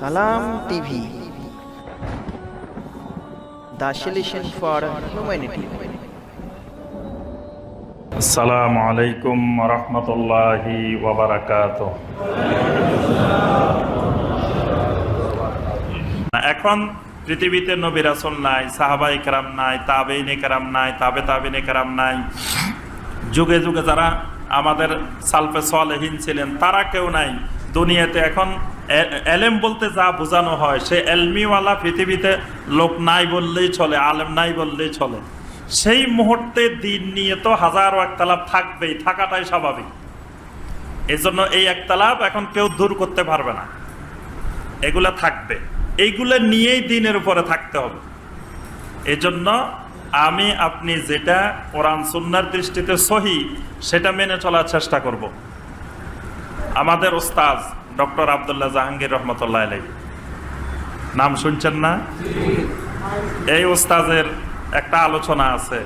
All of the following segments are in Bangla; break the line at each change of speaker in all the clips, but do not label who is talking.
সালাম টিভি। For humanity.
আসসালামু আলাইকুম এখন পৃথিবীতে নবী রাসুল নাই সাহাবাই কেরাম নাই, তাবেইন কেরাম নাই, তাবে তাবিন কেরাম নাই। যুগে যুগে যারা আমাদের সালফে সলেহীন ছিলেন, তারা কেউ নাই। দুনিয়াতে এখন এলেম বলতে যা বোঝানো হয়, সে এলমিওয়ালা পৃথিবীতে লোক নাই বললেই চলে, আলেম নাই বললেই চলে। সেই মুহূর্তে দিন নিয়ে তো হাজারো একতালাপ থাকবেই, থাকাটাই স্বাভাবিক। এই জন্য এই একতালাপ এখন কেউ দূর করতে পারবে না। এগুলা থাকবে। এইগুলো নিয়েই দিনের উপরে থাকতে হবে। এজন্য আমি, আপনি যেটা কোরআন, সুন্নার দৃষ্টিতে সহি, সেটা মেনে চলার চেষ্টা করব। আমাদের ওস্তাজ ডক্টর আবদুল্লাহ জাহাঙ্গীর রহমতুল্লাহ আলাই নাম শুনছেন না? এই ওস্তাজের একটা আলোচনা আছে।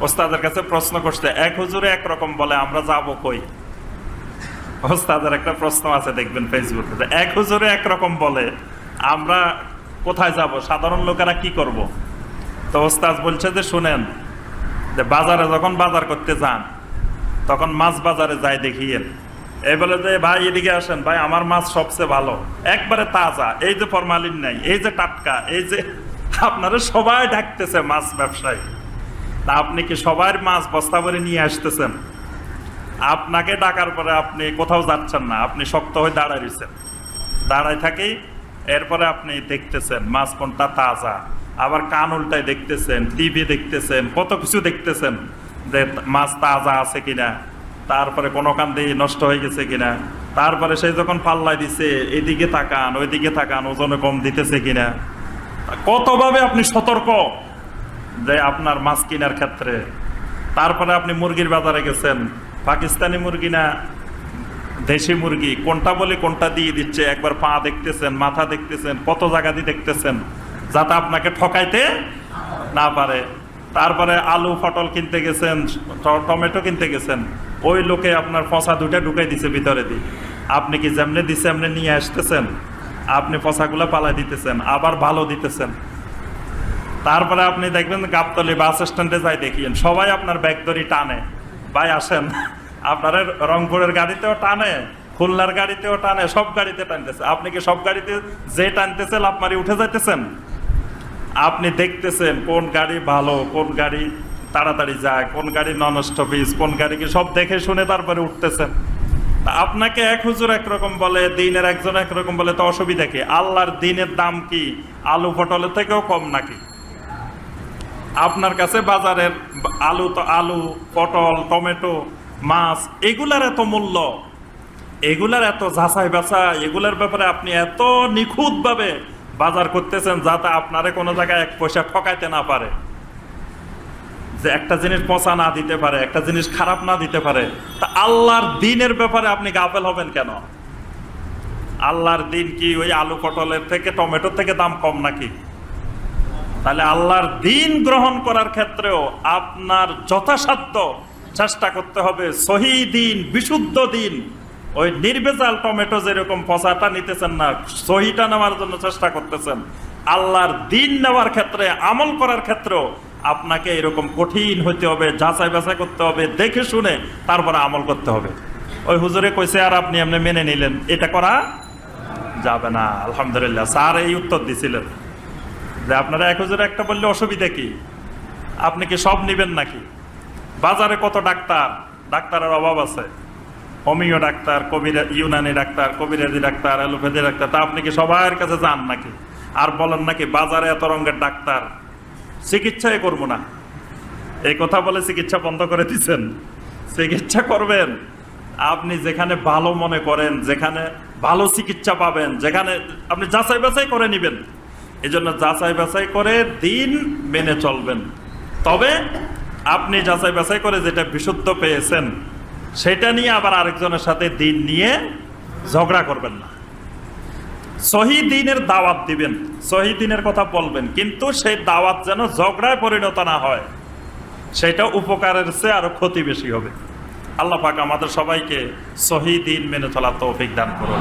ওস্তাদের কাছে প্রশ্ন করছে, এক হুজুরে একরকম বলে, আমরা যাব কই? ওস্তাদের একটা প্রশ্ন আছে, দেখবেন ফেসবুকে এক হুজুরে একরকম বলে, আমরা কোথায় যাব? সাধারণ লোকেরা কি করব? তো ওস্তাদ বলছে যে, শুনেন, যে বাজারে যখন বাজার করতে যান, তখন মাছ বাজারে যাই দেখিয়েন এই বলে যে, ভাই, এদিকে আসেন। ভাই, আমার মাছ সবচেয়ে ভালো। একবারে তাজা। এই যে ফরমালিন নাই, এই যে টাটকা, এই যে আপনারা সবাই ডাকতেছে মাছ ব্যবসায়ী। তা আপনি কি সবার মাছ বস্তা ভরে নিয়ে আসতেছেন? আপনাকে ডাকার পরে আপনি কোথাও যাচ্ছেন না, আপনি শক্ত হয়ে দাঁড়ায় রয়েছেন দাঁড়ায় থাকি, এরপরে আপনি দেখতেছেন মাছ কোনটা তাজা। আবার কান উল্টায় দেখতেছেন, টিভি দেখতেছেন, কত কিছু দেখতেছেন যে মাছ তাজা আছে কিনা। তারপরে কোনো কান দিয়ে নষ্ট হয়ে গেছে কিনা? তারপরে সে যখন পাল্লায় দিছে, এদিকে তাকান, ওইদিকে তাকান, ওজনে কম দিতেছে কিনা? কতভাবে আপনি সতর্ক যে আপনার মাছ কেনার ক্ষেত্রে? তারপরে আপনি মুরগির বাজারে গেছেন। পাকিস্তানি মুরগি না দেশি মুরগি? কোনটা বলে কোনটা দিয়ে দিচ্ছে? একবার পা দেখতেছেন, মাথা দেখতেছেন, কত জায়গা দিয়ে দেখতেছেন যাতে আপনাকে ঠকাইতে না পারে? তারপরে আলু, পটল কিনতে গেছেন টমেটো কিনতে গেছেন। ওই লোকে আপনার ফসা দুটা ঢুকাই দিছে ভিতরে দিয়ে। আপনি কি যেমনি দিছে এমনি নিয়ে আসতেছেন? আপনি পচাগুলো পালাই দিতেছেন, আবার ভালো দিতেছেন। তারপরে আপনি দেখবেন গাবতলি বাস স্ট্যান্ডে যাই দেখিয়েন, সবাই আপনার ব্যাগ ধরি টানে। ভাই, আসেন। আপনার রংপুরের গাড়িতেও টানে, খুলনার গাড়িতেও টানে, সব গাড়িতে টানতেছে। আপনি কি সব গাড়িতে যে টানতেছে লাভ মারি উঠে যাইতেছেন? আপনি দেখতেছেন কোন গাড়ি ভালো, কোন গাড়ি তাড়াতাড়ি যায়, কোন গাড়ি নন স্টপিস কোন গাড়ি কি সব দেখে শুনে তারপরে উঠতেছেন আপনাকে এক হুজুর একরকম বলে, দিনের একজন একরকম বলে, তো অসুবিধা কি? আল্লাহর দিনের দাম কি? আলু পটলের থেকেও কম নাকি? আপনার কাছে বাজারের আলু তো আলু, পটল, টমেটো, মাছ, এগুলার এত মূল্য, এগুলার এত যাচাই বাছাই, এগুলার ব্যাপারে আপনি এত নিখুঁতভাবে বাজার করতেছেন যাতে আপনারে কোনো জায়গায় এক পয়সা ঠকাইতে না পারে। যে একটা জিনিস পচা না দিতে পারে, একটা জিনিস খারাপ না দিতে পারে, তা আল্লাহর দিনের ব্যাপারে আপনি গাফেল হবেন কেন? আল্লাহর দিন কি ওই আলু পটলের থেকে টমেটোর থেকে দাম কম নাকি? তাহলে আল্লাহর দিন গ্রহণ করার ক্ষেত্রেও আপনার যথাসাধ্য চেষ্টা করতে হবে, সহি দিন, বিশুদ্ধ দিন। ওই নির্বেজাল টমেটো যেরকম পচাটা নিতেছেন না, সহিটা নেওয়ার জন্য চেষ্টা করতেছেন। আল্লাহর দিন নেওয়ার ক্ষেত্রে, আমল করার ক্ষেত্রেও আপনাকে এরকম কঠিন হইতে হবে, যাচাই বাছাই করতে হবে, দেখে শুনে তারপরে আমল করতে হবে। ওই হুজুরে কইছে, আর আপনি এমনি মেনে নিলেন, এটা করা যাবে না। আলহামদুলিল্লাহ, স্যার এই উত্তর দিছিলেন। যে আপনারা এক হুজুরে একটা বললে অসুবিধা কি? আপনি কি সব নিবেন নাকি? বাজারে কত ডাক্তার? ডাক্তারের অভাব আছে। হোমিও ডাক্তার, কবিরা, ইউনানি ডাক্তার, কবিরাজি ডাক্তার, অ্যালোপ্যাথি ডাক্তার, তা আপনি কি সবার কাছে যান নাকি? আর বলেন নাকি, বাজারে এত রঙের ডাক্তার চিকিৎসাই করব না। এই কথা বলে চিকিৎসা বন্ধ করে দিচ্ছেন চিকিৎসা করবেন। আপনি যেখানে ভালো মনে করেন, যেখানে ভালো চিকিৎসা পাবেন, যেখানে আপনি যাচাই বাছাই করে নেবেন। এই জন্য যাচাই বাছাই করে দিন মেনে চলবেন। তবে আপনি যাচাই বাছাই করে যেটা বিশুদ্ধ পেয়েছেন, সেটা নিয়ে আবার আরেকজনের সাথে দিন নিয়ে ঝগড়া করবেন না। সহি দিনের দাওয়াত দিবেন সহিদিনের কথা বলবেন, কিন্তু সেই দাওয়াত যেন ঝগড়ায় পরিণত না হয়, সেটা উপকারের চেয়ে আরও ক্ষতি বেশি হবে। আল্লাহ পাক আমাদের সবাইকে শহীদিন দিন মেনে চলার তৌফিক দান করুন।